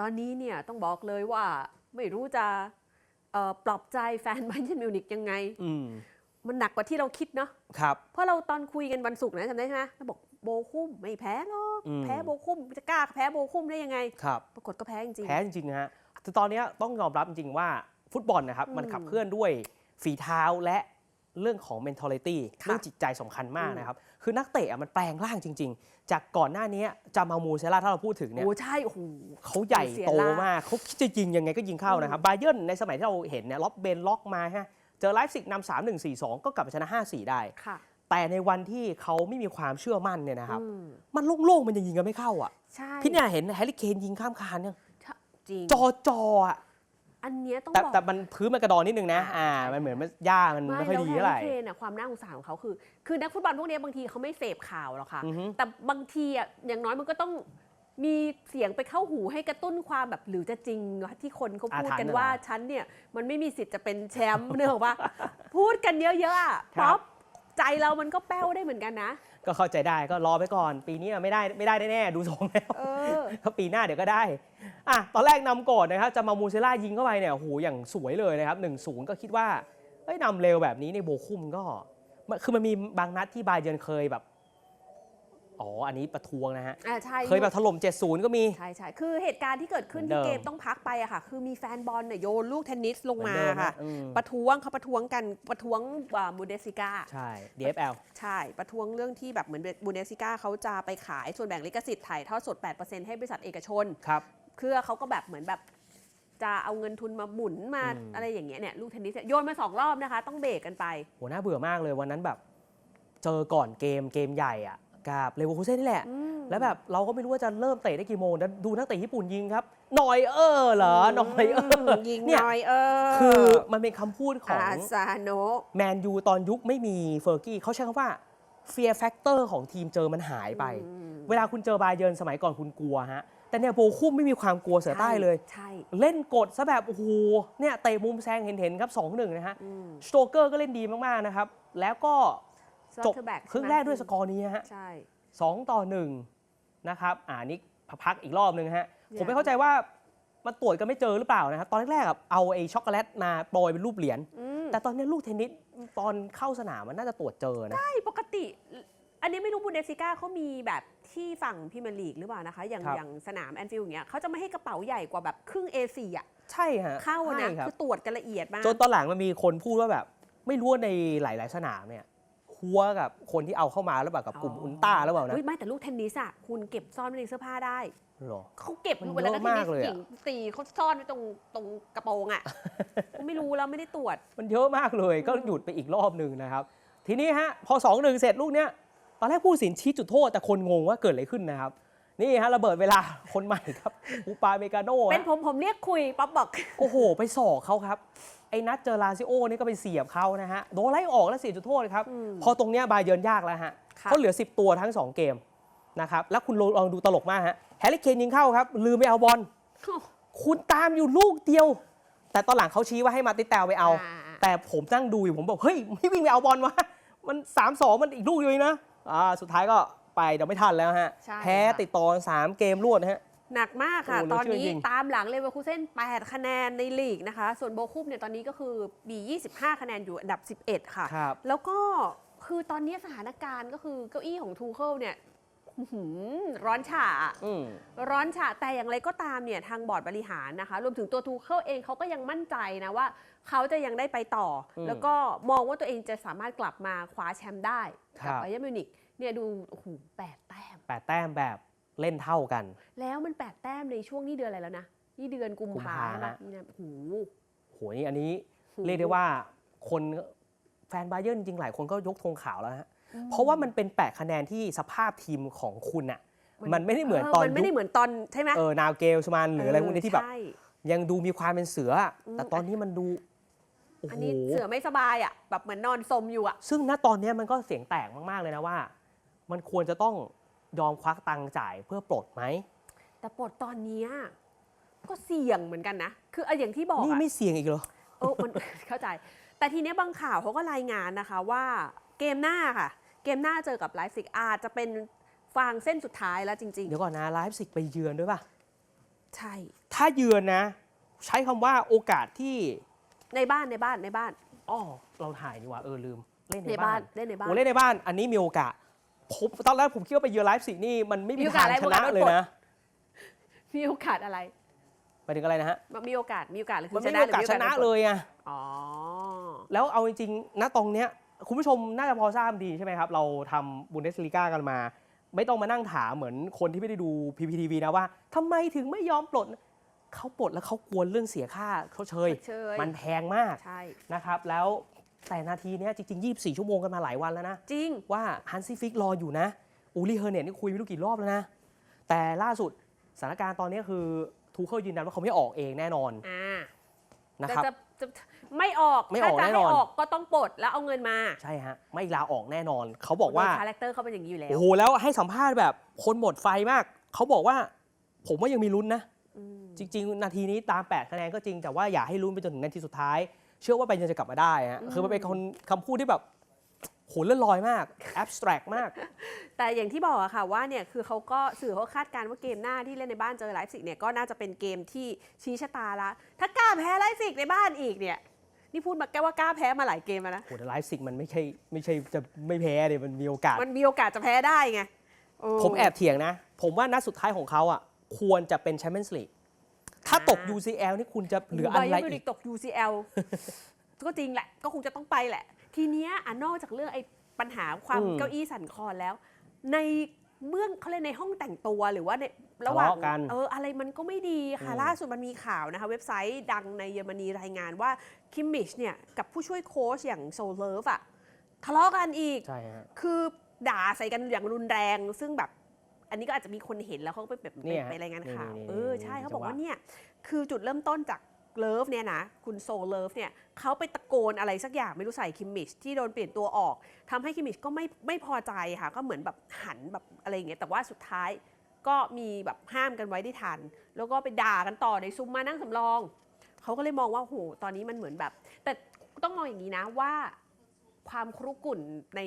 ตอนนี้เนี่ยต้องบอกเลยว่าไม่รู้จะเอ่อปลอบใจแฟนบ a เ e r n มิวนิกยังไงอืมมันหนักกว่าที่เราคิดเนาะครับ เพราะเราตอนคุยกันวันศุกร์นะจำได้ใช่ไหมเราบอกโบคุ้มไม่แพ้หรอกอืมแพ้โบคุ้มจะกล้าแพ้โบคุ้มได้ยังไงครับปรากฏก็แพ้จริงๆแพ้จริงๆนะฮะแต่ตอนเนี้ยต้องยอมรับจริงๆว่าฟุตบอลนะครับอืมมันขับเคลื่อนด้วยฝีเท้าและเรื่องของ mentality ค่ะเรื่องจิตใจสำคัญมากอืมนะครับ คือนักเตะอะมันแปลงร่างจริง ๆ จากก่อนหน้านี้จามามูเซล่าถ้าเราพูดถึงเนี่ยโอ้ใช่โอ้โหเขาใหญ่เสียโตล่ามมากเขาคิดจะยิงยังไงก็ยิงเข้านะครับบาเยิร์นในสมัยที่เราเห็นเนี่ยล็อบเบนล็อกมาฮะเจอไลฟ์ซิกนำสามหนึ่งสี่สองก็กลับมาชนะห้าสี่ได้ค่ะแต่ในวันที่เขาไม่มีความเชื่อมั่นเนี่ยนะครับอืมมันโล่งๆมันยังยิงกันไม่เข้าอะใช่พี่เนี่ยเห็นแฮร์รี่เคนยิงข้ามคานยังจริงจอจออะ อันเนี้ยต้องแต่บอกแต่มันพื้นมันกระดอนนิดนึงนะ อ่าอ่ามันเหมือนมันหญ้ามันไม่ค่อยดีเท่าไหร่แล้วแฮร์รี่เคนน่ะความน่าสงสารของเขาคือ คือนักฟุตบอลพวกเนี้ยบางทีเขาไม่เสพข่าวหรอกค่ะ อือฮึ แต่บางทีอะอย่างน้อยมันก็ต้องมีเสียงไปเข้าหูให้กระตุ้นความแบบหรือจะจริงวะที่คนเขาพูดกันว่าฉันเนี่ยมันไม่มีสิทธิ์จะเป็นแชมป์เนกอะว่า พูดกันเยอะๆอะป๊อปใจเรามันก็แป้วได้เหมือนกันนะ ก็เข้าใจได้ก็รอไปก่อน ปีนี้ไม่ได้ไม่ได้แน่ๆดูทรงแล้วเออ ก็ปีหน้าเดี๋ยวก็ได้ อะตอนแรกนำก่อนนะครับจะมามูเซล่ายิงเข้าไปเนี่ยโอ้โหอย่างสวยเลยนะครับหนึ่งศูนย์ก็คิดว่าเอ้ยนำเร็วแบบนี้ในโบคุมก็ คือมันมีบางนัดที่บาเยินเคยแบบ อ๋อ อันนี้ประท้วงนะฮะ อ่าใช่เคยแบบถล่ม 70 ก็มี ใช่ใช่คือเหตุการณ์ที่เกิดขึ้นเหมือนที่เดิมเกมต้องพักไปอะค่ะ คือมีแฟนบอลเนี่ยโยนลูกเทนนิสลงเหมือนมาเดิมค่ะฮะอืมประท้วงเขาประท้วงกันประท้วงบูเดสิก้า ใช่ DFL ใช่ ประท้วงเรื่องที่แบบเหมือนบูเดสิก้าเขาจะไปขายส่วนแบ่งลิขสิทธิ์ถ่ายทอดสด 8%ให้บริษัทเอกชน ครับ เพื่อเขาก็แบบเหมือนแบบจะเอาเงินทุนมาหมุนมาอืม อะไรอย่างเงี้ยเนี่ยลูกเทนนิสเนี่ยโยนมาสองรอบนะคะ ต้องเบรกกันไป โหน่าเบื่อมากเลยวันนั้นแบบ เจอก่อนเกมเกมใหญ่อะ กับเลเวอร์คูเซ่นนี่แหละอืมแล้วแบบเราก็ไม่รู้ว่าจะเริ่มเตะได้กี่โมงแล้วดูนักเตะญี่ปุ่นยิงครับหน่อยเออเหรอหน่อยเออยิงเนี่ยหน่อยเออคือมันเป็นคำพูดของอาซาโนะแมนยูตอนยุคไม่มีเฟอร์กี้เขาใช้คำว่าเฟียร์แฟกเตอร์ของทีมเจอมันหายไปอืมเวลาคุณเจอบาเยิร์นสมัยก่อนคุณกลัวฮะแต่เนี่ยโบคุ้มไม่มีความกลัวเสือใต้เลยใช่เล่นกดซะแบบ โอ้โห เนี่ยเตะมุมแซงเห็นๆครับ 2-1 นะฮะอืมสโตเกอร์ก็เล่นดีมาก ๆ นะครับ แล้วก็ จบ Slaughterback ครึ่งใช่ไหมแรกด้วยสกอร์นี้ฮะใช่2ต่อ1นะครับอ่านี่พักอีกรอบนึงฮะเนี่ยผมไม่เข้าใจว่ามันตรวจกันไม่เจอหรือเปล่านะครับ ตอนแรกๆอะเอาไอ้ช็อกโกแลตมาโปรยเป็นรูปเหรียญอืมแต่ตอนนี้ลูกเทนนิสตอนเข้าสนามมันน่าจะตรวจเจอนะใช่ปกติ อันนี้ไม่รู้บูเดสิก้าเขามีแบบที่ฝั่งพรีเมียร์ลีกหรือเปล่านะคะ อย่างครับอย่างสนามแอนฟิลด์อย่างเงี้ยเขาจะไม่ให้กระเป๋าใหญ่กว่าแบบครึ่ง A4 อะใช่ฮะเข้านะใช่ครับคือตรวจกันละเอียดมากจนตอนหลังมันมีคนพูดว่าแบบ ไม่รู้ว่าในหลาย ๆ สนามเนี่ย หัวกับคนที่เอาเข้ามาแล้วแบบกับกลุ่มอ๋ออุอุลตร้าแล้วเปล่านะเฮ้ยไม่แต่ลูกเทนนิสอะคุณเก็บซ่อนไว้ในเสื้อผ้าได้ หรอ เขาเก็บมันเวลาเยนัอะกเทนนิมากสเลยอะ หญิงตีเขาซ่อนไว้ตรงตรงกระโปรงอะไม่รู้แล้วไม่ได้ตรวจ มันเยอะมากเลยก็อืมหยุดไปอีกรอบหนึ่งนะครับ ทีนี้ฮะพอ2 1เสร็จลูกเนี้ยตอนแรกผู้ตัดสินชี้จุดโทษแต่คนงงว่าเกิดอะไรขึ้นนะครับ นี่ฮะระเบิดเวลาคนใหม่ครับอูปาเมกาโน่เป็นผมผมเรียกคุยป๊อปบอก โอ้โห ไปสอกเขาครับ ไอ้นัดเจอลาซิโอนี่ก็ไปเสียบเขานะฮะ โดนไล่ออกแล้วเสียจุดโทษครับอืมพอตรงเนี้ยบายเยิร์นยากแล้วฮะค่ะเขาเหลือ 10 ตัวทั้ง 2 เกมนะครับ แล้วคุณลองดูตลกมากฮะแฮร์รี่เคนยิงเข้าครับ ลืมไปเอาบอลคุณตามอยู่ลูกเดียว แต่ตอนหลังเขาชี้ว่าให้มาติดแตวไปเอา แต่ผมนั่งดูอยู่ผมบอกเฮ้ยไม่วิ่งไปเอาบอลวะมัน3 2มันอีกลูกเดียวเองนะอ่าสุดท้ายก็ ไปเดี๋ยวไม่ทันแล้วฮะ ใช่แพ้ค่ะ ติดต่อ3เกมรวดนะฮะ หนักมากค่ะ โอ้โหตอนเหลือนี้เชื่อจริง ตามหลังเลเวอร์คูเซ่น8คะแนนในลีกนะคะ ส่วนโบคุมเนี่ยตอนนี้ก็คือมี 25 คะแนนอยู่อันดับ 11 ค่ะ ครับ แล้วก็คือตอนนี้สถานการณ์ก็คือเก้าอี้ของทูเคิลเนี่ยอื้อหือร้อนฉ่าอืม ร้อนฉะแต่อย่างไรก็ตามเนี่ยทางบอร์ดบริหารนะคะ รวมถึงตัวทูเคิลเองเขาก็ยังมั่นใจนะว่า เขาจะยังได้ไปต่ออมแล้วก็มองว่าตัวเองจะสามารถกลับมาคว้าแชมป์ได้ครักับไบเยร์นมิวนิก เนี่ยดูโอ้โหแปดแต้ม แปดแต้มแบบเล่นเท่ากัน แล้วมันแปดแต้มในช่วงนี้เดือนอะไรแล้วนะนี่เดือนกุมภากุมภาใช่ไหมฮะนี่นะโอ้โหโหนี่อันนี้โอ้โหเรียกได้ว่าคนแฟนบาเยิร์นจริงๆหลายคนก็ยกธงขาวแล้วฮะอืมเพราะว่ามันเป็น 8 คะแนนที่สภาพทีมของคุณอะมันไม่ได้เหมือนตอนมันไม่ได้ยุคเหมือนตอนใช่ไหมเออนาวเกลสมานหรืออะไรพวกนี้ที่แบบใช่ยังดูมีความเป็นเสืออะอืมแต่ตอนนี้มันดูโอ้อันโหนี้เสือไม่สบายอะแบบเหมือนนอนสมอยู่อะ ซึ่งณตอนนี้มันก็เสียงแตกมาก ๆ เลยนะว่า มันควรจะต้องยอมควักตังค์จ่ายเพื่อปลดไหม แต่ปลดตอนเนี้ยก็เสี่ยงเหมือนกันนะ คือเอาอย่างที่บอกนี่อะ ไม่เสี่ยงอีกเหรอ เออมัน เข้าใจ แต่ทีเนี้ยบางข่าวเขาก็รายงานนะคะว่าเกมหน้าค่ะ เกมหน้าเจอกับไลฟ์ซิกอาจจะเป็นฟางเส้นสุดท้ายแล้วจริง เดี๋ยวก่อนนะไลฟ์สิกไปเยือนด้วยป่ะ ๆ ใช่ ถ้าถ้าเยือนนะ ใช้คำว่าโอกาสที่ในบ้านในบ้านในบ้าน อ้อเราถ่ายนี่หว่าเออลืม เล่นในในบ้าบ้านนเล่นในบ้าน โอ้เล่นในบ้านอันนี้มีโอกาส ผมตอนแรกผมคิดว่าไปเยือนไลฟ์สินี่มันไม่มีมีโอกาทาสงอะไรชนะโอกาสเลยนะมีโอกาสอะไร หมายถึงอะไรนะฮะมีโอกาส มีโอกาสหรือคืมันอชไม่นะมีโอกาสชนะเลยอะอ๋อ แล้วเอาจริงๆณตรงเนี้ยคุณผู้ชมน่าจะพอทราบดีใช่ไหมครับ เราทำบุนเดสลีกากันมา ไม่ต้องมานั่งถามเหมือนคนที่ไม่ได้ดู PPTV นะว่าทำไมถึงไม่ยอมปลดเขาปลดแล้วเขากลัวเรื่องเสียค่าเขาเชยเชย มันแพงมาก ใช่ นะครับแล้ว แต่นาทีเนี้ยจริง ๆ 24 ชั่วโมงกันมาหลายวันแล้วนะ จริง ว่าฮันซี่ฟิกรออยู่นะ อูลี่เฮอร์เน็ตนี่คุยไม่รู้กี่รอบแล้วนะ แต่ล่าสุดสถานการณ์ตอนนี้คือทูเคิลยืนยันว่าเขาไม่ออกเองแน่นอนอ่านะแต่ครับจะจะไม่ออกไม่ออกถ้าจะแน่ให้นอน ออกก็ต้องปลดแล้วเอาเงินมาใช่ฮะ ไม่ลาออกแน่นอน เขาบอกว่า โดยคาแรคเตอร์เขาเป็นอย่างนี้อยู่แล้วโอ้โห แล้วให้สัมภาษณ์แบบคนหมดไฟมาก เขาบอกว่า ผมว่ายังมีลุ้นนะ อืมจริง ๆ นาทีนี้ตาม 8 คะแนนก็จริงแต่ว่าอย่าให้ลุ้นไปจนถึงนาทีสุดท้าย เชื่อว่าไปยังจะกลับมาได้ฮะคือมันเป็นคนคำพูดที่แบบโหเลื่อนลอยมากแอบสแตรกมาก แต่อย่างที่บอกอะค่ะว่าเนี่ยคือเขาก็สื่อเขาคาดการณ์ว่าเกมหน้าที่เล่นในบ้านเจอไลฟ์ซิกเนี่ยก็น่าจะเป็นเกมที่ชี้ชะตาละ ถ้ากล้าแพ้ไลฟ์ซิกในบ้านอีกเนี่ยนี่พูดมาแกว่ากล้าแพ้มาหลายเกมแล้วนะโหแต่ไลฟ์สิกมันไม่ใช่ไม่ใช่จะไม่แพ้เลยมันมีโอกาส มันมีโอกาสจะแพ้ได้ไงเผมแอบเถียงนะ ผมว่านัดสุดท้ายของเขาอะควรจะเป็นแชมเปี้ยนส์ลีก ถ้าตกอ่า UCL นี่คุณจะเหลืออะไรไบเยนมิวอีนิกกตก UCL ก็จริงแหละ ก็คงจะต้องไปแหละ ทีเนี้ยอะนอกจากเรื่องไอ้ปัญหาความอืมเก้าอี้สั่นคลอนแล้ว ในเมื่องเขาเรียกในห้องแต่งตัวหรือว่าในระหว่างทะเลาะกันเอออะไรมันก็ไม่ดีค่ะอืมล่าสุดมันมีข่าวนะคะ เว็บไซต์ดังในเยอรมนีรายงานว่าคิมมิชเนี่ย กับผู้ช่วยโค้ชอย่างโซเลิฟอะทะเลาะกันอีกใช่ฮะคือด่าใส่กันอย่างรุนแรง ซึ่งแบบ อันนี้ก็อาจจะมีคนเห็นแล้วเขาก็ไปแบบเนี่ไปยฮะไปรายงานข่าว นี่ๆๆเออใช่นี่เขาบอกว่าจังหวะ เนี่ยคือจุดเริ่มต้นจากเลิฟเนี่ยนะคุณโซเลิฟเนี่ยเขาไปตะโกนอะไรสักอย่างไม่รู้ใส่คิมมิชที่โดนเปลี่ยนตัวออกทำให้คิมมิชก็ไม่ไม่พอใจค่ะ ก็เหมือนแบบหันแบบอะไรอย่างเงี้ยแต่ว่าสุดท้ายก็มีแบบห้ามกันไว้ได้ทัน แล้วก็ไปด่ากันต่อในซุ้มมานั่งสำรอง เขาก็เลยมองว่าโหตอนนี้มันเหมือนแบบ แต่ต้องมองอย่างนี้นะว่า ความครุกรุ่นใน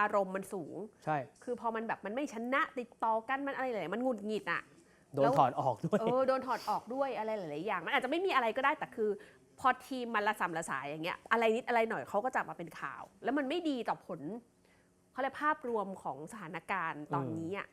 อารมณ์มันสูง ใช่ คือพอมันแบบมันไม่ชนะติดต่อกันมันอะไรหลายๆมันหงุดหงิดอะ โดนถอดออกด้วย เออโดนถอดออกด้วยอะไรหลายๆอย่าง มันอาจจะไม่มีอะไรก็ได้แต่คือ พอทีมมันละสำละสายอย่างเงี้ยอะไรนิดอะไรหน่อยเขาก็จะมาเป็นข่าว แล้วมันไม่ดีต่อผลเขาเรียกภาพรวมของสถานการณ์ตอนนี้อะ